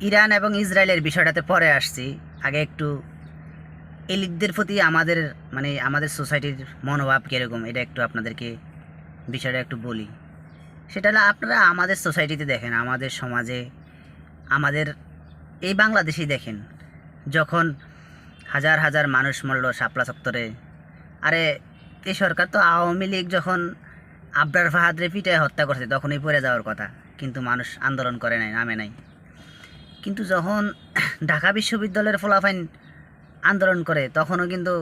Iran এবং ইসরায়েলের বিষয়টাতে পরে আসছি। আগে একটু এলিটদের প্রতি আমাদের মানে আমাদের সোসাইটির মনোভাব কীরকম, এটা একটু আপনাদেরকে বিষয়টা একটু বলি। সেটা হলো আপনারা আমাদের সোসাইটিতে দেখেন, আমাদের সমাজে, আমাদের এই বাংলাদেশেই দেখেন, যখন হাজার হাজার মানুষ মরল শাপলা চত্বরে, আরে এই সরকার তো আওয়ামী লীগ যখন আবরার ফাহাদরে পিটায় হত্যা করছে, তখনই পড়ে যাওয়ার কথা, কিন্তু মানুষ আন্দোলন করে নাই, নামে নাই। কিন্তু যখন ঢাকা বিশ্ববিদ্যালয়ের ফলাফাইন আন্দোলন করে, তখনও কিন্তু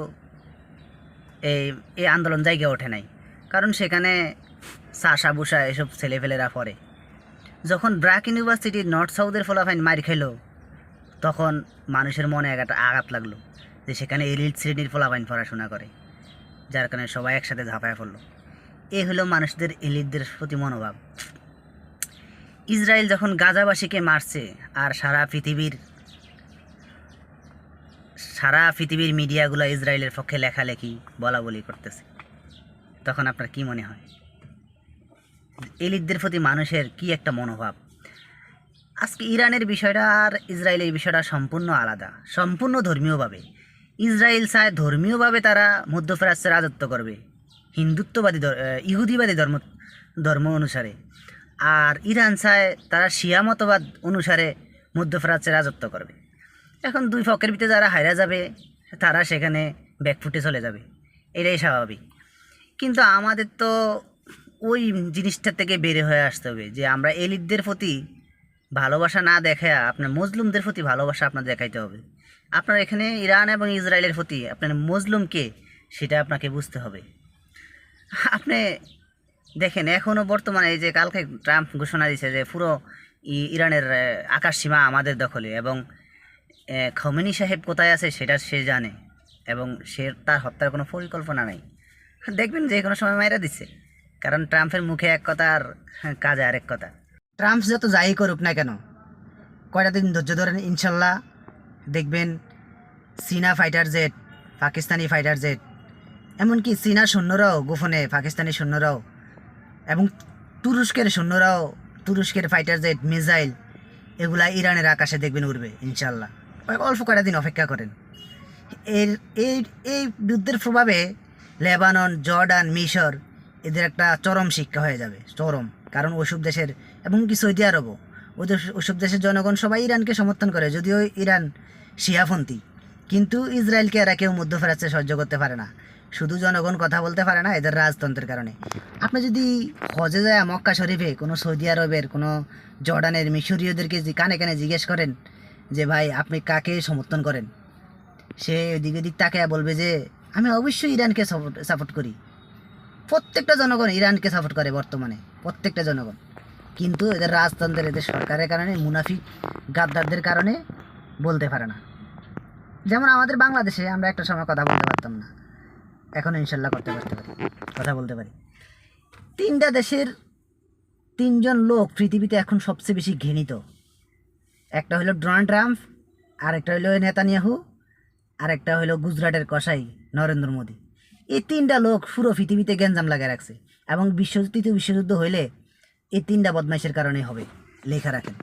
এই এই আন্দোলন জায়গা ওঠে নাই। কারণ সেখানে সাশা বুসা এসব ছেলেফেলেরা পড়ে। যখন ব্রাক ইউনিভার্সিটি নর্থ সাউথের ফলাফাইন মার খেলো, তখন মানুষের মনে একটা আঘাত লাগল যে সেখানে এলিট শ্রেণির ফলাফাইন পড়াশোনা করে, যার কারণে সবাই একসাথে ঝাঁপায় পড়ল। এই হলো মানুষদের এলিটদের প্রতি মনোভাব। ইসরায়েল যখন গাজাবাসীকে মারছে আর সারা পৃথিবীর সারা পৃথিবীর মিডিয়াগুলো ইসরায়েলের পক্ষে লেখালেখি বলা বলি করতেছে, তখন আপনার কি মনে হয়? এলিটদের প্রতি মানুষের কি একটা মনোভাব? আজকে ইরানের বিষয়টা আর ইসরায়েলের বিষয়টা সম্পূর্ণ আলাদা, সম্পূর্ণ ধর্মীয়ভাবে। ইসরায়েল চায় ধর্মীয়ভাবে তারা মধ্যপ্রাচ্যে রাজত্ব করবে, হিন্দুত্ববাদী ইহুদিবাদী ধর্ম ধর্ম অনুসারে। আর ইরান চায় তারা শিয়া মতবাদ অনুসারে মধ্যপ্রাচ্যে রাজত্ব করবে। এখন দুই পক্ষের ভিতরে যারা হাইরা যাবে, তারা সেখানে ব্যাকফুটে চলে যাবে। এটাই স্বাভাবিক। কিন্তু আমাদের তো ওই জিনিসটা থেকে বের হয়ে আসতে হবে যে আমরা এলিটদের প্রতি ভালোবাসা না দেখে আপনার মজলুমদের প্রতি ভালোবাসা আপনার দেখাইতে হবে। আপনার এখানে ইরান এবং ইসরায়েলের প্রতি আপনার মজলুমকে সেটা আপনাকে বুঝতে হবে। আপনি দেখেন এখনও বর্তমানে এই যে কালকে ট্রাম্প ঘোষণা দিয়েছে যে পুরো ইরানের আকাশ সীমা আমাদের দখলে এবং খমিনি সাহেব কোথায় আছে সেটা সে জানে এবং সে তার হত্যার কোনো পরিকল্পনা নাই। দেখবেন যে কোনো সময় মাইরা দিচ্ছে কারণ ট্রাম্পের মুখে এক কথা আর কাজে আরেক কথা। ট্রাম্প যত যাই করুক না কেন, কয়টা দিন ধৈর্য ধরেন, ইনশাল্লাহ দেখবেন চীনা fighter jet Pakistani fighter jet এমনকি চীনা সৈন্যরাও গোপনে পাকিস্তানি সৈন্যরাও এবং তুরস্কের সৈন্যরাও তুরস্কের ফাইটার জেট মিসাইল এগুলা ইরানের আকাশে দেখবেন উঠবে ইনশাল্লাহ। অল্প কয়টা দিন অপেক্ষা করেন। এর, এই এই যুদ্ধের প্রভাবে লেবানন, জর্ডান, মিশর এদের একটা চরম শিক্ষা হয়ে যাবে, চরম। কারণ ওসব দেশের, এবং কি সৌদি আরবও ওদের ওসব দেশের জনগণ সবাই ইরানকে সমর্থন করে, যদিও ইরান শিয়াপন্থী। কিন্তু ইসরায়েলকে এরা কেউ মধ্যপ্রাচ্যে সহ্য করতে পারে না। শুধু জনগণ কথা বলতে পারে না, এদের রাজতন্ত্রের কারণে। আপনি যদি হজে যায় মক্কা শরীফে কোনো সৌদি আরবের, কোনো জর্ডানের মিশরীয়দেরকে কানে কানে জিজ্ঞেস করেন যে, ভাই, আপনি কাকে সমর্থন করেন? সে দিকে দিক তাকে বলবে যে, আমি অবশ্যই ইরানকে সাপোর্ট করি। প্রত্যেকটা জনগণ ইরানকে সাপোর্ট করে বর্তমানে, প্রত্যেকটা জনগণ। কিন্তু এদের রাজতন্ত্রের, এদের সরকারের কারণে, মুনাফিক গাদ্দারদের কারণে বলতে পারে না। যেমন আমাদের বাংলাদেশে আমরা একটা সময় কথা বলতে পারতাম না। এখন ইনশাল্লাহ করতে পারতে পারি। কথা বলতে পারি। তিনটা দেশের তিনজন লোক পৃথিবীতে এখন সবচেয়ে বেশি ঘৃণিত। একটা হলো ডোনাল্ড ট্রাম্প, আরেকটা হলো নেতানিয়াহু, আরেকটা হলো গুজরাটের কসাই নরেন্দ্র মোদী। এই তিনটা লোক পুরো পৃথিবীতে গ্যাঞ্জাম লাগিয়ে রাখছে এবং বিশ্ব তৃতীয় বিশ্বযুদ্ধ হইলে এই তিনটা বদমাইশের কারণে হবে, লেখা রাখেন।